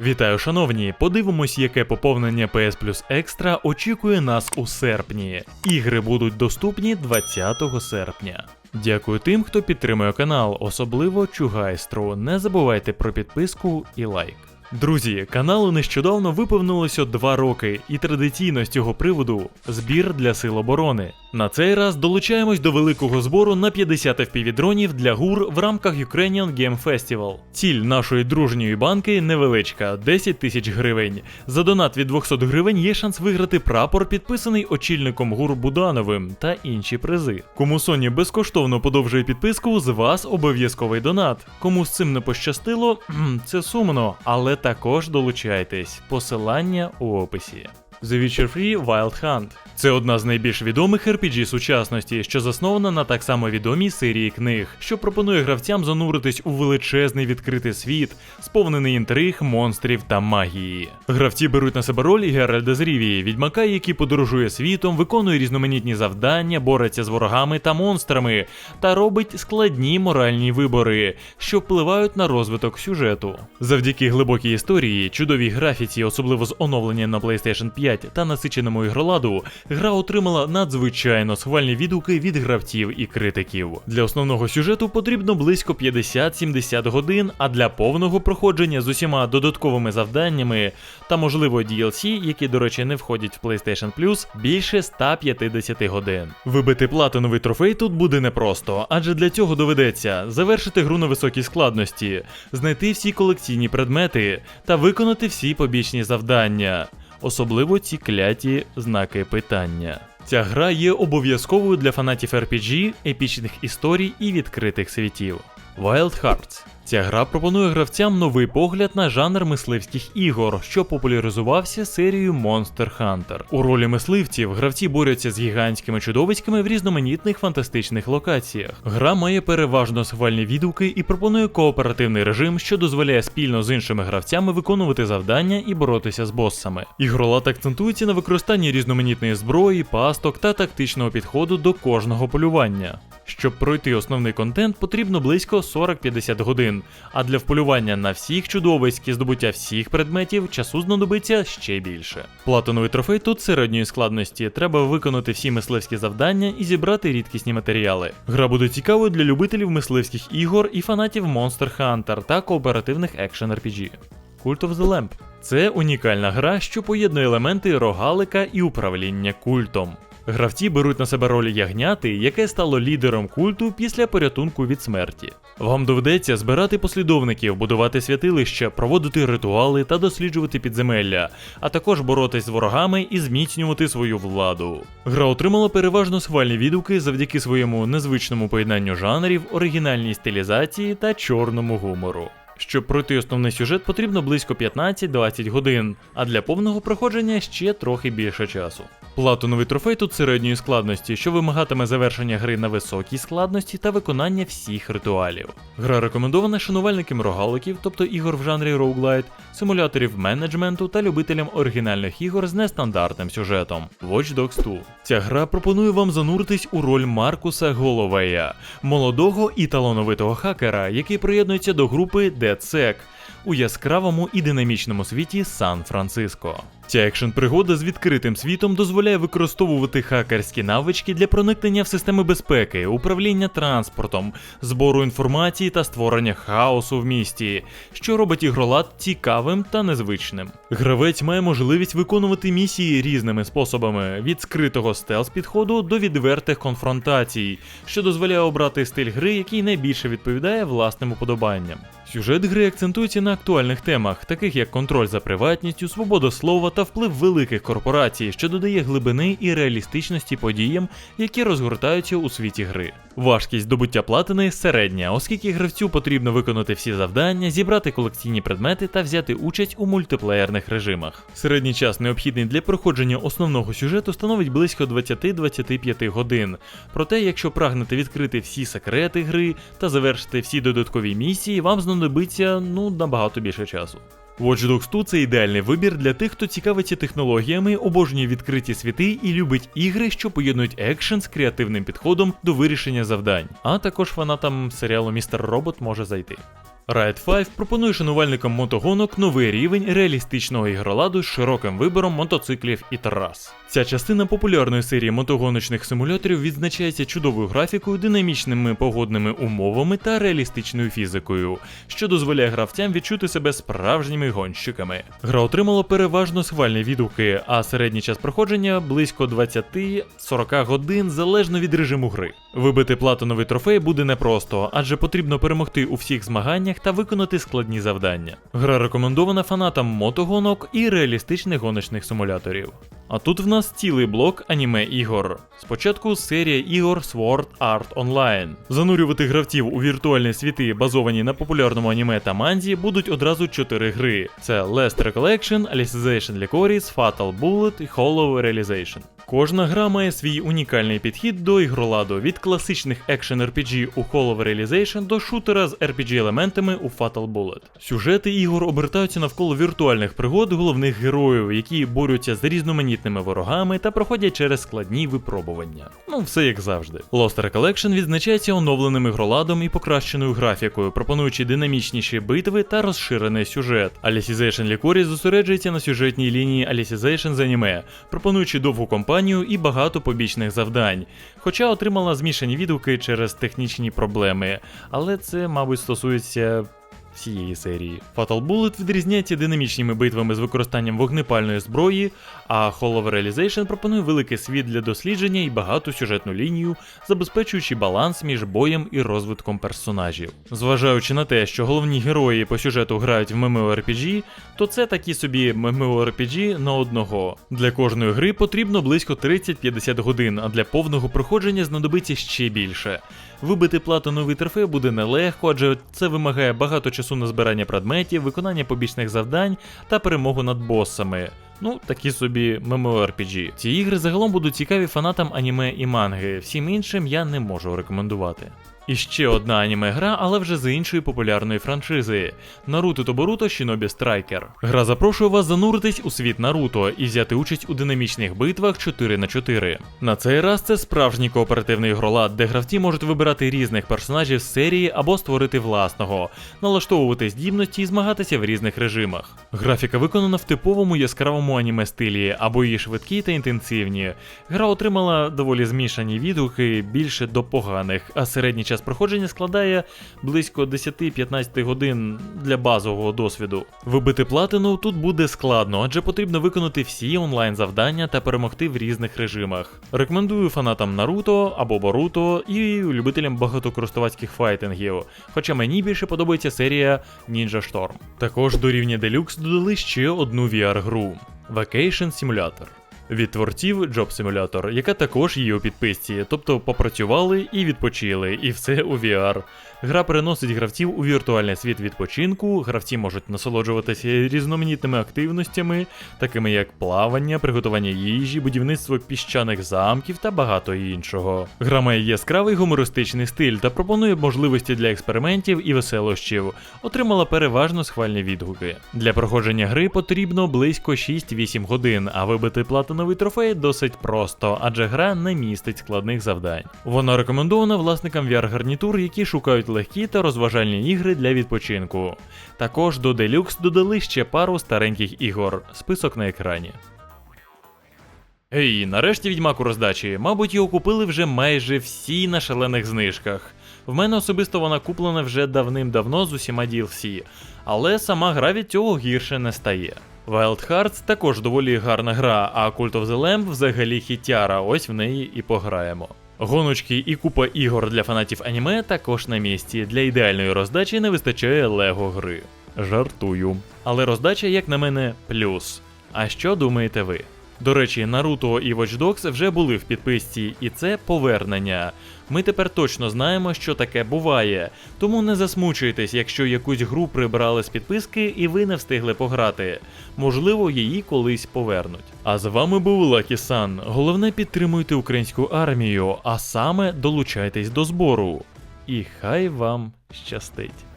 Вітаю, шановні! Подивимось, яке поповнення PS Plus Extra очікує нас у серпні. Ігри будуть доступні 20 серпня. Дякую тим, хто підтримує канал, особливо Чугайстру. Не забувайте про підписку і лайк. Друзі, каналу нещодавно виповнилося 2 роки, і традиційно з цього приводу збір для сил оборони. На цей раз долучаємось до великого збору на 50 FPV-дронів для ГУР в рамках Ukrainian Game Festival. Ціль нашої дружньої банки невеличка 10 тисяч гривень. За донат від 200 гривень є шанс виграти прапор, підписаний очільником ГУР Будановим та інші призи. Кому Sony безкоштовно подовжує підписку, з вас обов'язковий донат. Кому з цим не пощастило, це сумно, але також долучайтесь. Посилання у описі. The Witcher Free Wild Hunt. Це одна з найбільш відомих RPG сучасності, що заснована на так само відомій серії книг, що пропонує гравцям зануритись у величезний відкритий світ, сповнений інтриг, монстрів та магії. Гравці беруть на себе роль Геральда з Рівії, відьмака, який подорожує світом, виконує різноманітні завдання, бореться з ворогами та монстрами, та робить складні моральні вибори, що впливають на розвиток сюжету. Завдяки глибокій історії, чудовій графіці, особливо з оновленням на PlayStation 5 та насиченому ігроладу, гра отримала надзвичайно схвальні відгуки від гравців і критиків. Для основного сюжету потрібно близько 50-70 годин, а для повного проходження з усіма додатковими завданнями та можливо DLC, які, до речі, не входять в PlayStation Plus, більше 150 годин. Вибити платиновий трофей тут буде непросто, адже для цього доведеться завершити гру на високій складності, знайти всі колекційні предмети та виконати всі побічні завдання особливо ці кляті знаки питання. Ця гра є обов'язковою для фанатів RPG, епічних історій і відкритих світів. Wild Hearts. Ця гра пропонує гравцям новий погляд на жанр мисливських ігор, що популяризувався серією Monster Hunter. У ролі мисливців гравці борються з гігантськими чудовиськами в різноманітних фантастичних локаціях. Гра має переважно схвальні відгуки і пропонує кооперативний режим, що дозволяє спільно з іншими гравцями виконувати завдання і боротися з боссами. Ігролад акцентується на використанні різноманітної зброї, пасток та тактичного підходу до кожного полювання. Щоб пройти основний контент, потрібно близько 40-50 годин, а для вполювання на всіх чудовиськ і здобуття всіх предметів часу знадобиться ще більше. Платиновий трофей тут середньої складності. Треба виконати всі мисливські завдання і зібрати рідкісні матеріали. Гра буде цікавою для любителів мисливських ігор і фанатів Monster Hunter та кооперативних екшен RPG. Cult of the Lamp це унікальна гра, що поєднує елементи рогалика і управління культом. Гравці беруть на себе роль ягняти, яке стало лідером культу після порятунку від смерті. Вам доведеться збирати послідовників, будувати святилища, проводити ритуали та досліджувати підземелля, а також боротись з ворогами і зміцнювати свою владу. Гра отримала переважно схвальні відгуки завдяки своєму незвичному поєднанню жанрів, оригінальній стилізації та чорному гумору. Щоб пройти основний сюжет, потрібно близько 15-20 годин, а для повного проходження ще трохи більше часу. Платиновий трофей тут середньої складності, що вимагатиме завершення гри на високій складності та виконання всіх ритуалів. Гра рекомендована шанувальникам рогаликів, тобто ігор в жанрі роуглайт, симуляторів менеджменту та любителям оригінальних ігор з нестандартним сюжетом. Watch Dogs 2. Ця гра пропонує вам зануритись у роль Маркуса Головея, молодого і талановитого хакера, який приєднується до групи DedSec у яскравому і динамічному світі Сан-Франциско. Ця екшн пригода з відкритим світом дозволяє використовувати хакерські навички для проникнення в системи безпеки, управління транспортом, збору інформації та створення хаосу в місті, що робить ігролад цікавим та незвичним. Гравець має можливість виконувати місії різними способами: від скритого стелс підходу до відвертих конфронтацій, що дозволяє обрати стиль гри, який найбільше відповідає власним уподобанням. Сюжет гри акцентується на актуальних темах, таких як контроль за приватністю, свобода слова та вплив великих корпорацій, що додає глибини і реалістичності подіям, які розгортаються у світі гри. Важкість здобуття платини середня, оскільки гравцю потрібно виконати всі завдання, зібрати колекційні предмети та взяти участь у мультиплеєрних режимах. Середній час необхідний для проходження основного сюжету становить близько 20-25 годин. Проте, якщо прагнете відкрити всі секрети гри та завершити всі додаткові місії, вам знадобиться ну набагато більше часу. Watch Dogs 2 – це ідеальний вибір для тих, хто цікавиться технологіями, обожнює відкриті світи і любить ігри, що поєднують екшен з креативним підходом до вирішення завдань. А також фанатам серіалу Містер Робот може зайти. Riot 5 пропонує шанувальникам мотогонок новий рівень реалістичного ігроладу з широким вибором мотоциклів і трас. Ця частина популярної серії мотогоночних симуляторів відзначається чудовою графікою, динамічними погодними умовами та реалістичною фізикою, що дозволяє гравцям відчути себе справжніми гонщиками. Гра отримала переважно схвальні відгуки, а середній час проходження близько 20-40 годин залежно від режиму гри. Вибити платиновий трофей буде непросто, адже потрібно перемогти у всіх змаганнях та виконати складні завдання. Гра рекомендована фанатам мотогонок і реалістичних гоночних симуляторів. А тут в нас цілий блок аніме ігор. Спочатку серія ігор Sword Art Online. Занурювати гравців у віртуальні світи, базовані на популярному аніме та манзі, будуть одразу чотири гри: це Last Recollection, Alicization Lycoris, Fatal Bullet і Hollow Realization. Кожна гра має свій унікальний підхід до ігроладу від класичних екшен RPG у Hollow Realization до шутера з RPG-елементами у Fatal Bullet. Сюжети ігор обертаються навколо віртуальних пригод головних героїв, які борються з різноманітними ворогами та проходять через складні випробування. Ну, все як завжди. Lost Recollection відзначається оновленим ігроладом і покращеною графікою, пропонуючи динамічніші битви та розширений сюжет. Alicization Lycoris зосереджується на сюжетній лінії Alicization з аніме, пропонуючи довгу кампанію і багато побічних завдань. Хоча отримала змішані відгуки через технічні проблеми, але це, мабуть, стосується всієї серії. Fatal Bullet відрізняється динамічними битвами з використанням вогнепальної зброї, а Hollow Realization пропонує великий світ для дослідження і багату сюжетну лінію, забезпечуючи баланс між боєм і розвитком персонажів. Зважаючи на те, що головні герої по сюжету грають в MMORPG, то це такі собі MMORPG на одного. Для кожної гри потрібно близько 30-50 годин, а для повного проходження знадобиться ще більше. Вибити платиновий трофей буде нелегко, адже це вимагає багато часу на збирання предметів, виконання побічних завдань та перемогу над босами. Ну, такі собі MMORPG. Ці ігри загалом будуть цікаві фанатам аніме і манги, всім іншим я не можу рекомендувати. І ще одна аніме гра, але вже з іншої популярної франшизи Наруто та Боруто Shinobi Striker. Гра запрошує вас зануритись у світ Наруто і взяти участь у динамічних битвах 4 на 4 На цей раз це справжній кооперативний ігролад, де гравці можуть вибирати різних персонажів з серії або створити власного, налаштовувати здібності і змагатися в різних режимах. Графіка виконана в типовому яскравому аніме стилі, або її швидкі та інтенсивні. Гра отримала доволі змішані відгуки більше до поганих, а середній час проходження складає близько 10-15 годин для базового досвіду. Вибити платину тут буде складно, адже потрібно виконати всі онлайн завдання та перемогти в різних режимах. Рекомендую фанатам Наруто або Боруто і любителям багатокористувацьких файтингів, хоча мені більше подобається серія Ninja Storm. Також до рівня Deluxe додали ще одну VR-гру Vacation Simulator. Від творців Job Simulator, яка також є у підписці, тобто попрацювали і відпочили, і все у VR. Гра переносить гравців у віртуальний світ відпочинку, гравці можуть насолоджуватися різноманітними активностями, такими як плавання, приготування їжі, будівництво піщаних замків та багато іншого. Гра має яскравий гумористичний стиль та пропонує можливості для експериментів і веселощів, отримала переважно схвальні відгуки. Для проходження гри потрібно близько 6-8 годин, а вибити платиновий трофей досить просто, адже гра не містить складних завдань. Вона рекомендована власникам VR-гарнітур, які шукають легкі та розважальні ігри для відпочинку. Також до Deluxe додали ще пару стареньких ігор. Список на екрані. Ей, нарешті відьмак у роздачі. Мабуть, його купили вже майже всі на шалених знижках. В мене особисто вона куплена вже давним-давно з усіма DLC, але сама гра від цього гірше не стає. Wild Hearts також доволі гарна гра, а Cult of the Lamb взагалі хітяра, ось в неї і пограємо. Гоночки і купа ігор для фанатів аніме також на місці. Для ідеальної роздачі не вистачає лего гри. Жартую. Але роздача, як на мене, плюс. А що думаєте ви? До речі, Наруто і Watch Dogs вже були в підписці, і це повернення. Ми тепер точно знаємо, що таке буває, тому не засмучуйтесь, якщо якусь гру прибрали з підписки і ви не встигли пограти. Можливо, її колись повернуть. А з вами був Лакі Сан. Головне підтримуйте українську армію, а саме долучайтесь до збору. І хай вам щастить.